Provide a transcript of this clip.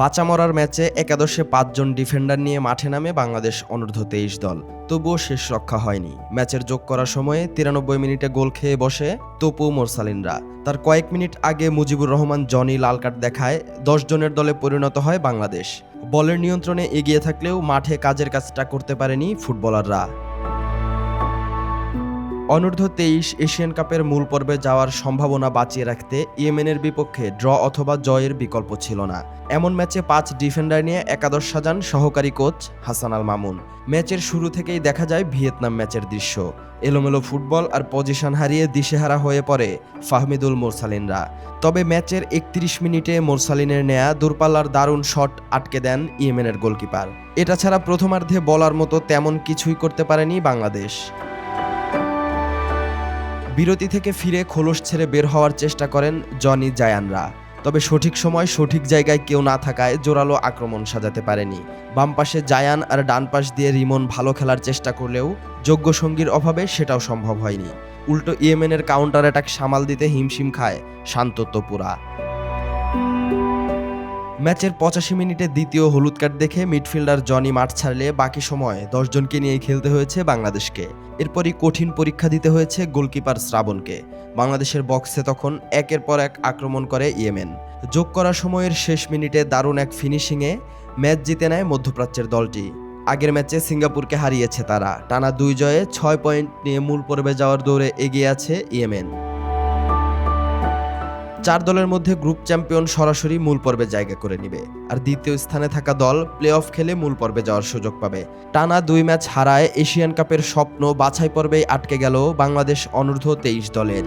বাঁচা মরার ম্যাচে একাদশে পাঁচজন ডিফেন্ডার নিয়ে মাঠে নামে বাংলাদেশ অনূর্ধ্ব তেইশ দল। তবুও শেষ রক্ষা হয়নি। ম্যাচের যোগ করার সময়ে তিরানব্বই মিনিটে গোল খেয়ে বসে তপু মোরসালিনরা। তার কয়েক মিনিট আগে মুজিবুর রহমান জনি লাল কার্ড দেখায় দশ জনের দলে পরিণত হয় বাংলাদেশ। বলের নিয়ন্ত্রণে এগিয়ে থাকলেও মাঠে কাজের কাজটা করতে পারেনি ফুটবলাররা। অনূর্ধ্ব তেইশ এশিয়ান কাপের মূল পর্বে যাওয়ার সম্ভাবনা বাঁচিয়ে রাখতে ইয়েমেনের বিপক্ষে ড্র অথবা জয়ের বিকল্প ছিল না। এমন ম্যাচে পাঁচ ডিফেন্ডার নিয়ে একাদশ সাজান সহকারী কোচ হাসান আল মামুন। ম্যাচের শুরু থেকেই দেখা যায় ভিয়েতনাম ম্যাচের দৃশ্য। এলোমেলো ফুটবল আর পজিশন হারিয়ে দিশেহারা হয়ে পড়ে ফাহমিদুল মোরসালিনরা। তবে ম্যাচের একত্রিশ মিনিটে মোরসালিনের নেয়া দূরপাল্লার দারুণ শট আটকে দেন ইয়েমেনের গোলকিপার। এটা ছাড়া প্রথমার্ধে বলার মতো তেমন কিছুই করতে পারেনি বাংলাদেশ। বিরতি থেকে ফিরে খোলস ছেড়ে বের হওয়ার চেষ্টা করেন জনি জায়ানরা। তবে সঠিক সময় সঠিক জায়গায় কেউ না থাকায় জোরালো আক্রমণ সাজাতে পারেনি। বাম পাশে জায়ান আর ডান পাশ দিয়ে রিমন ভালো খেলার চেষ্টা করলেও যোগ্য সঙ্গীর অভাবে সেটাও সম্ভব হয়নি। উল্টো ইয়েমেনের কাউন্টার অ্যাটাক সামাল দিতে হিমশিম খায় শান্ত তোপুরা। ম্যাচের পঁচাশি মিনিটে দ্বিতীয় হলুদ কার্ড দেখে মিডফিল্ডার জনি মাঠ ছাড়লে বাকি সময় দশজনকে নিয়ে খেলতে হয়েছে বাংলাদেশকে। এরপরই কঠিন পরীক্ষা দিতে হয়েছে গোলকিপার শ্রাবণকে। বাংলাদেশের বক্সে তখন একের পর এক আক্রমণ করে ইয়েমেন। যোগ করা সময়ের শেষ মিনিটে দারুণ এক ফিনিশিংয়ে ম্যাচ জিতে নেয় মধ্যপ্রাচ্যের দলটি। আগের ম্যাচে সিঙ্গাপুরকে হারিয়েছে তারা। টানা দুই জয়ে ছয় পয়েন্ট নিয়ে মূল পর্বে যাওয়ার দৌড়ে এগিয়ে আছে ইয়েমেন। চার দলের মধ্যে গ্রুপ চ্যাম্পিয়ন সরাসরি মূল পর্বে জায়গা করে নিবে। আর দ্বিতীয় স্থানে থাকা দল প্লে অফ খেলে মূল পর্বে যাওয়ার সুযোগ পাবে। টানা দুই ম্যাচ হারায় এশিয়ান কাপের স্বপ্ন বাছাই পর্বেই আটকে গেল বাংলাদেশ অনূর্ধ্ব তেইশ দলের।